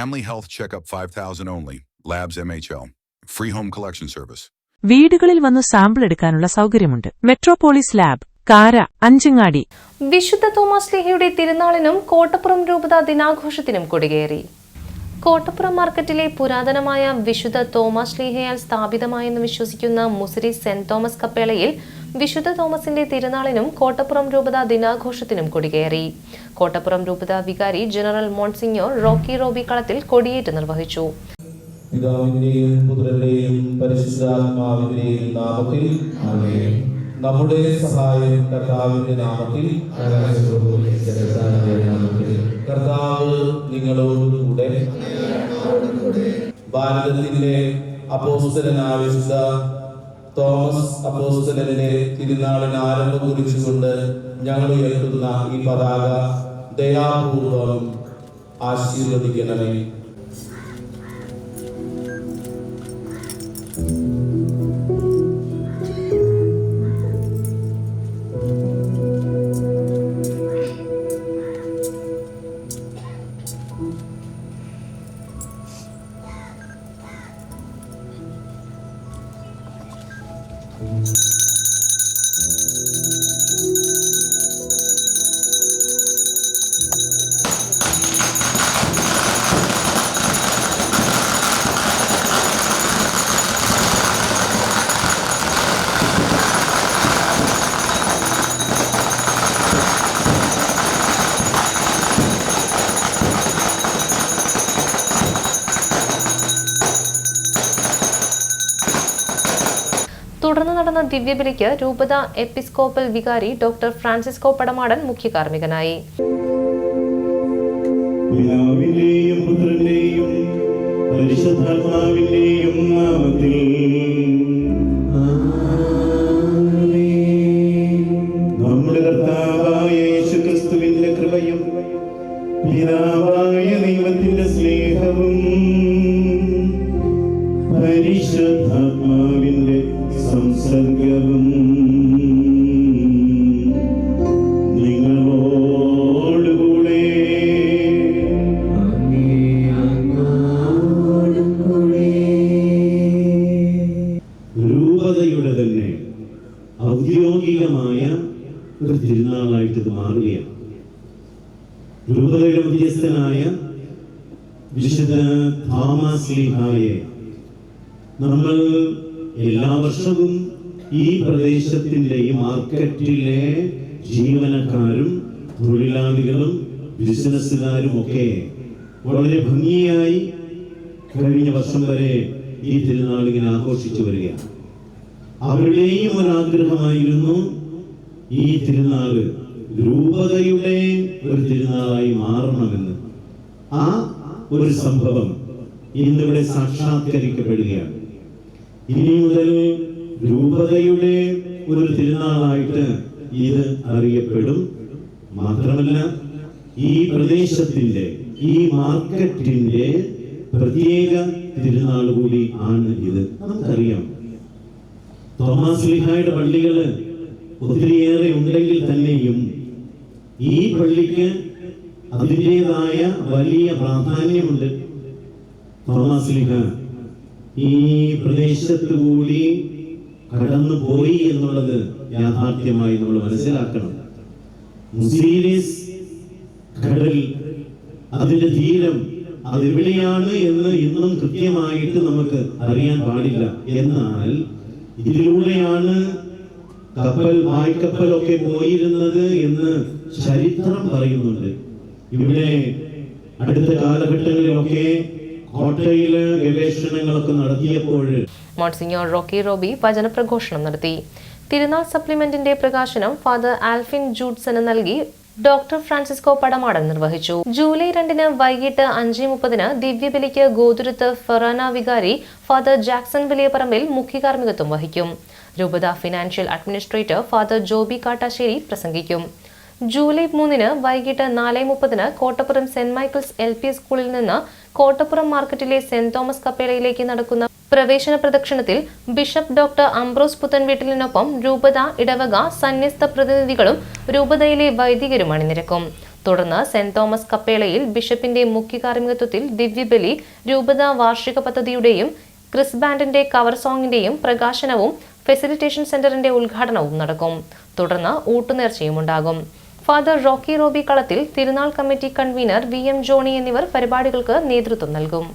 Family health checkup 5000 only. Labs MHL. Free home collection service. വീടുകളിൽ വന്ന് sample എടുക്കാനുള്ള സൗകര്യമുണ്ട് മെട്രോപോളിസ് ലാബ് കാര അഞ്ചങ്ങാടി വിശുദ്ധ തോമസ് ലേഹയുടെ തിരുനാളിനും കോട്ടപ്പുറം രൂപത ദിനാഘോഷത്തിനും കൊടികേറി കോട്ടപ്പുറം മാർക്കറ്റിലെ പുരാതനമായ വിശുദ്ധ തോമസ് ലീഹയാൽ സ്ഥാപിതമായെന്ന് വിശ്വസിക്കുന്ന മുസിരി സെന്റ് തോമസ് കപ്പേളയിൽ വിശുദ്ധ തോമസിന്റെ തിരുനാളിനും കോട്ടപ്പുറം രൂപത ദിനാഘോഷത്തിനും കൊടികേറി കോട്ടപ്പുറം രൂപത വികാരി ജനറൽ മോൺസിഞ്ഞോർ റോക്കി റോബി കളത്തിൽ കൊടിയേറ്റ് നിർവഹിച്ചു. പിതാവിന്റെയും പുത്രന്റെയും പരിശുദ്ധാത്മാവിന്റെയും നാമത്തിൽ. നമ്മുടെ സഹായം കർത്താവിന്റെ നാമത്തിൽ കർത്താവ് നിങ്ങളോടുകൂടെ. ഭാരതത്തിന്റെ അപ്പോസ്തരനായ തോമസ് അപ്പോസ്തലന്റെ തിരുനാളിന് ആരംഭം കുറിച്ചുകൊണ്ട് ഞങ്ങൾ ഉയർത്തുന്ന ഈ പതാക ദയാപൂർവം ആശീർവദിക്കണമേ. Música തുടർന്ന് നടന്ന ദിവ്യബലിക്ക് രൂപത എപ്പിസ്കോപ്പൽ വികാരി ഡോക്ടർ ഫ്രാൻസിസ്കോ പടമാടൻ മുഖ്യ കാർമ്മികനായി പിതാവിന്റെയും പുത്രന്റെയും പരിശുദ്ധാത്മാവിന്റെയും നാമത്തിൽ പരിശുദ്ധാത്മാവിന്റെ സംസർഗവും നിങ്ങളോടുകൂടെ. രൂപതയുടെ തന്നെ ഔദ്യോഗികമായ ഒരു തിരുനാളായിട്ട് ഇത് മാറുകയാണ്. രൂപതയുടെ മധ്യസ്ഥനായ വിശുദ്ധ തോമസ് ലീഹായെ നമ്മൾ എല്ലാ വർഷവും ഈ പ്രദേശത്തിന്റെ ഈ മാർക്കറ്റിലെ ജീവനക്കാരും തൊഴിലാളികളും ബിസിനസ്സുകാരും ഒക്കെ വളരെ ഭംഗിയായി കഴിഞ്ഞ വർഷം വരെ ഈ തിരുനാൾ ഇങ്ങനെ ആഘോഷിച്ചു വരികയാണ്. അവരുടെയും ഒരാഗ്രഹമായിരുന്നു ഈ തിരുനാൾ രൂപതയുടെ ഒരു തിരുനാളായി മാറണമെന്ന്. ആ ഒരു സംഭവം ഇന്നിവിടെ സാക്ഷാത്കരിക്കപ്പെടുകയാണ്. ഇനി മുതൽ രൂപതയുടെ ഒരു തിരുനാളായിട്ട് ഇത് അറിയപ്പെടും. മാത്രമല്ല ഈ പ്രദേശത്തിന്റെ ഈ മാർക്കറ്റിന്റെ പ്രത്യേക തിരുനാൾ കൂടി ആണ് ഇത്. നമുക്കറിയാം. തോമസ് ലിഹായുടെ പള്ളികൾ ഒത്തിരിയേറെ ഉണ്ടെങ്കിൽ തന്നെയും ഈ പള്ളിക്ക് അതിന്റെതായ വലിയ പ്രാധാന്യമുണ്ട് തോമസ് ലിഹ. ഈ പ്രദേശത്ത് കൂടി കടന്നു പോയി എന്നുള്ളത് യാഥാർത്ഥ്യമായി നമ്മൾ മനസ്സിലാക്കണം. മുസീരിസ് കടൽ അതിന്റെ തീരം അതെവിടെയാണ് എന്ന് ഇന്നും കൃത്യമായിട്ട് നമുക്ക് അറിയാൻ പാടില്ല. എന്നാൽ ഇതിലൂടെയാണ് കപ്പൽ വായ്ക്കപ്പലൊക്കെ പോയിരുന്നത് എന്ന് ചരിത്രം പറയുന്നുണ്ട്. ഇവിടെ അടുത്ത കാലഘട്ടങ്ങളിലൊക്കെ കോട്ടയിൽ ഗവേഷണങ്ങളൊക്കെ നടത്തിയപ്പോൾ മോൺസിഞ്ഞോർ റോക്കി റോബി വചനപ്രഘോഷണം നടത്തി. തിരുനാൾ സപ്ലിമെന്റിന്റെ പ്രകാശനം ഫാദർ ആൽഫിൻ ജൂഡ്സന് നൽകി. ഡോക്ടർ ഫ്രാൻസിസ്കോ പടമാടൻ നിർവഹിച്ചു. ജൂലൈ രണ്ടിന് വൈകിട്ട് അഞ്ച് മുപ്പതിന് ദിവ്യബലിക്ക് ഗോതുരത്ത് ഫെറാന വികാരി ഫാദർ ജാക്സൺ വലിയപറമ്പിൽ മുഖ്യകാർമ്മികത്വം വഹിക്കും. രൂപത financial administrator father Joby Kattassery പ്രസംഗിക്കും. ജൂലൈ മൂന്നിന് വൈകിട്ട് നാല് മുപ്പതിന് Kottappuram saint Michael's L P സ്കൂളിൽ നിന്ന് കോട്ടപ്പുറം മാർക്കറ്റിലെ സെന്റ് തോമസ് കപ്പേളയിലേക്ക് നടക്കുന്ന പ്രവേശന പ്രദക്ഷിണത്തിൽ ബിഷപ്പ് ഡോക്ടർ അംബ്രോസ് പുത്തൻവീട്ടിലിനൊപ്പം രൂപത ഇടവക സന്യസ്ത പ്രതിനിധികളും രൂപതയിലെ വൈദികരും അണിനിരക്കും. തുടർന്ന് സെന്റ് തോമസ് കപ്പേളയിൽ ബിഷപ്പിന്റെ മുഖ്യ കാർമ്മികത്വത്തിൽ ദിവ്യബലി രൂപത വാർഷിക പദ്ധതിയുടെയും ക്രിസ് ബാൻഡിന്റെ കവർ സോങ്ങിന്റെയും പ്രകാശനവും ഫെസിലിറ്റേഷൻ സെന്ററിന്റെ ഉദ്ഘാടനവും നടക്കും. തുടർന്ന് ഊട്ടുനേർച്ചയും ഉണ്ടാകും ഫാദർ റോക്കി റോബി കളത്തിൽ തിരുനാൾ committee convener V M Johny എന്നിവർ പരിപാടികൾക്ക് നേതൃത്വം നൽകും